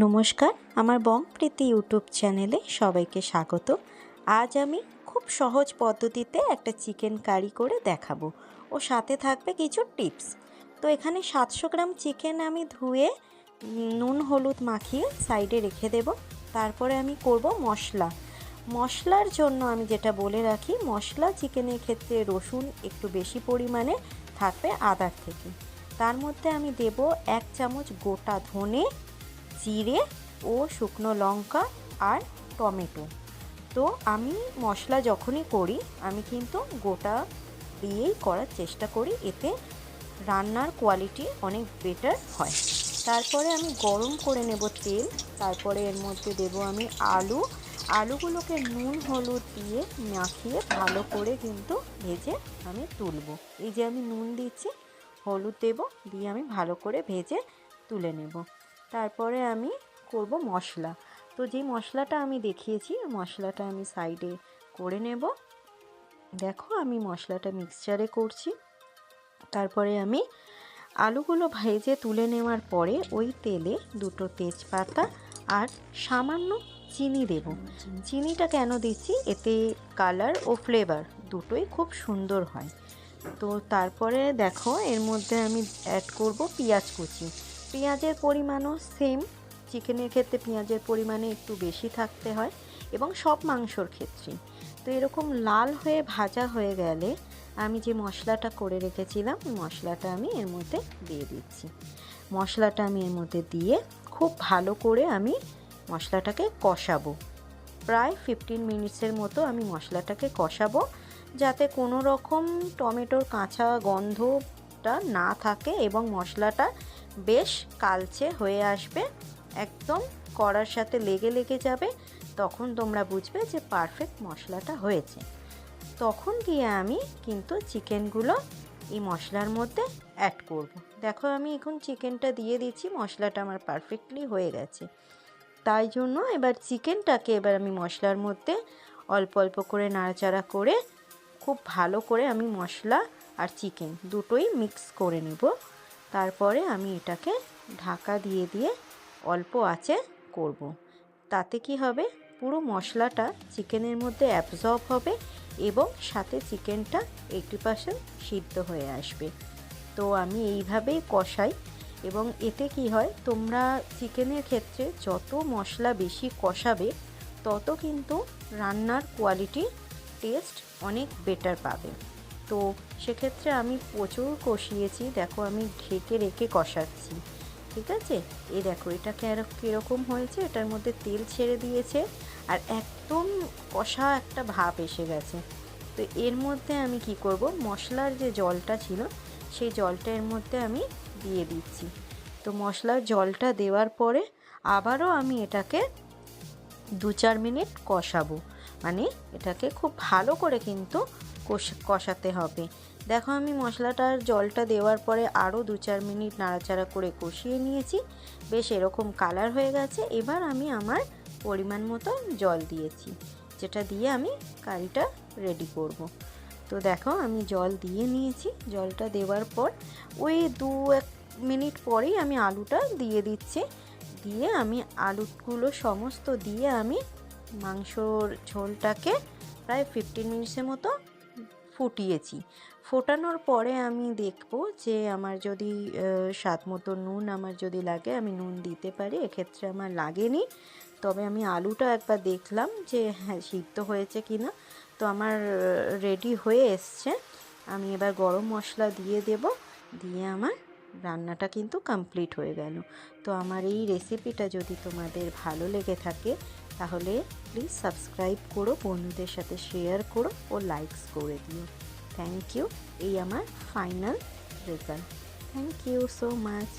নমস্কার, আমার বং প্রীতি ইউটিউব চ্যানেলে সবাইকে স্বাগত। আজ আমি খুব সহজ পদ্ধতিতে একটা চিকেন কারি করে দেখাবো ও সাথে থাকবে কিছু টিপস। তো এখানে সাতশো গ্রাম চিকেন আমি ধুয়ে, নুন, হলুদ মাখিয়ে সাইডে রেখে দেব। তারপরে আমি করব মশলা। মশলার জন্য আমি যেটা বলে রাখি, মশলা চিকেনের ক্ষেত্রে রসুন একটু বেশি পরিমাণে থাকবে আদার থেকে। তার মধ্যে আমি দেব এক চামচ গোটা ধনে জিরে ও শুকনো লঙ্কা আর টমেটো। তো আমি মশলা যখনই করি, আমি কিন্তু গোটা দিয়েই করার চেষ্টা করি, এতে রান্নার কোয়ালিটি অনেক বেটার হয়। তারপরে আমি গরম করে নেব তেল, তারপরে এর মধ্যে দেব আমি আলু। আলুগুলোকে নুন, হলুদ দিয়ে মাখিয়ে ভালো করে কিন্তু ভেজে আমি তুলব। এই যে আমি নুন দিচ্ছি, হলুদ দেব, দিয়ে আমি ভালো করে ভেজে তুলে নেব। তারপরে আমি করব মশলা। তো যে মশলাটা আমি দেখিয়েছি মশলাটা আমি সাইডে করে নেব। দেখো আমি মশলাটা মিক্সচারে করছি। তারপরে আমি আলুগুলো ভেজে তুলে নেওয়ার পরে ওই তেলে দুটো তেজপাতা আর সামান্য চিনি দেব। চিনিটা কেন দিচ্ছি? এতে কালার ও ফ্লেভার দুটোই খুব সুন্দর হয়। তো তারপরে দেখো এর মধ্যে আমি অ্যাড করব পেঁয়াজ কুচি। পেঁয়াজের পরিমাণও সেম চিকেনের ক্ষেত্রে পেঁয়াজের পরিমাণে একটু বেশি থাকতে হয় এবং সব মাংসর ক্ষেত্রেই তো এরকম লাল হয়ে ভাজা হয়ে গেলে আমি যে মশলাটা করে রেখেছিলাম, মশলাটা আমি এর মধ্যে দিয়ে দিচ্ছি। মশলাটা আমি এর মধ্যে দিয়ে খুব ভালো করে আমি মশলাটাকে কষাবো। প্রায় ফিফটিন মিনিটসের মতো আমি মশলাটাকে কষাবো যাতে কোনো রকম টমেটোর কাঁচা গন্ধটা না থাকে এবং মশলাটা বেশ কালচে হয়ে আসবে, একদম কড়ার সাথে লেগে লেগে যাবে, তখন তোমরা বুঝবে যে পারফেক্ট মশলাটা হয়েছে। তখন গিয়ে আমি কিন্তু চিকেনগুলো এই মশলার মধ্যে অ্যাড করব। দেখো আমি এখন চিকেনটা দিয়ে দিচ্ছি, মশলাটা আমার পারফেক্টলি হয়ে গেছে। তাই জন্য এবার চিকেনটাকে এবার আমি মশলার মধ্যে অল্প অল্প করে নাড়াচাড়া করে, খুব ভালো করে আমি মশলা আর চিকেন দুটোই মিক্স করে নেব। তারপরে আমি এটাকে ঢাকা দিয়ে দিয়ে অল্প আঁচে করব। তাতে কি হবে? পুরো মশলাটা চিকেনের মধ্যে অ্যাবজর্ব হবে এবং সাথে চিকেনটা এইটি পার্সেন্ট সিদ্ধ হয়ে আসবে। তো আমি এইভাবেই কষাই এবং এতে কি হয়? তোমরা চিকেনের ক্ষেত্রে যত মশলা বেশি কষাবে, তত কিন্তু রান্নার কোয়ালিটি টেস্ট অনেক বেটার পাবে। তো সেক্ষেত্রে আমি প্রচুর কষিয়েছি। দেখো, আমি ঢেকে রেখে কষাচ্ছি। ঠিক আছে? এই দেখো, এটা কীরকম হয়েছে? এটার মধ্যে তেল ছেড়ে দিয়েছে আর একদম কষা একটা ভাব এসে গেছে। তো এর মধ্যে আমি কি করব? মশলার যে জলটা ছিল, সেই জলটা এর মধ্যে আমি দিয়ে দিচ্ছি। তো মশলার জলটা দেওয়ার পরে আবারও আমি এটাকে দু চার মিনিট কষাবো। মানে এটাকে খুব ভালো করে কিন্তু কষাতে হবে। দেখো আমি মশলাটার জলটা দেওয়ার পরে আরও দু চার মিনিট নাড়াচাড়া করে কষিয়ে নিয়েছি। বেশ এরকম কালার হয়ে গেছে। এবার আমি আমার পরিমাণ মতো জল দিয়েছি, যেটা দিয়ে আমি কারিটা রেডি করব। তো দেখো আমি জল দিয়ে নিয়েছি। জলটা দেওয়ার পর ওই দু এক মিনিট পরেই আমি আলুটা দিয়ে দিচ্ছি। দিয়ে আমি আলুগুলো সমস্ত দিয়ে আমি মাংসর ঝোলটাকে প্রায় ফিফটিন মিনিটসের মতো ফুটিয়েছি। ফোটানোর পরে আমি দেখব যে আমার যদি স্বাদ মতো নুন আমার যদি লাগে, আমি নুন দিতে পারি, এক্ষেত্রে আমার লাগেনি। তবে আমি আলুটা একবার দেখলাম যে হ্যাঁ সিদ্ধ হয়েছে কি না তো আমার রেডি হয়ে এসছে। আমি এবার গরম মশলা দিয়ে দেব। দিয়ে আমার রান্নাটা কিন্তু কমপ্লিট হয়ে গেল। তো আমার এই রেসিপিটা যদি তোমাদের ভালো লেগে থাকে, তাহলে প্লিজ সাবস্ক্রাইব করো, বন্ধুদের সাথে শেয়ার করো ও লাইকস করে দিও। থ্যাংক ইউ এই আমার final result thank you so much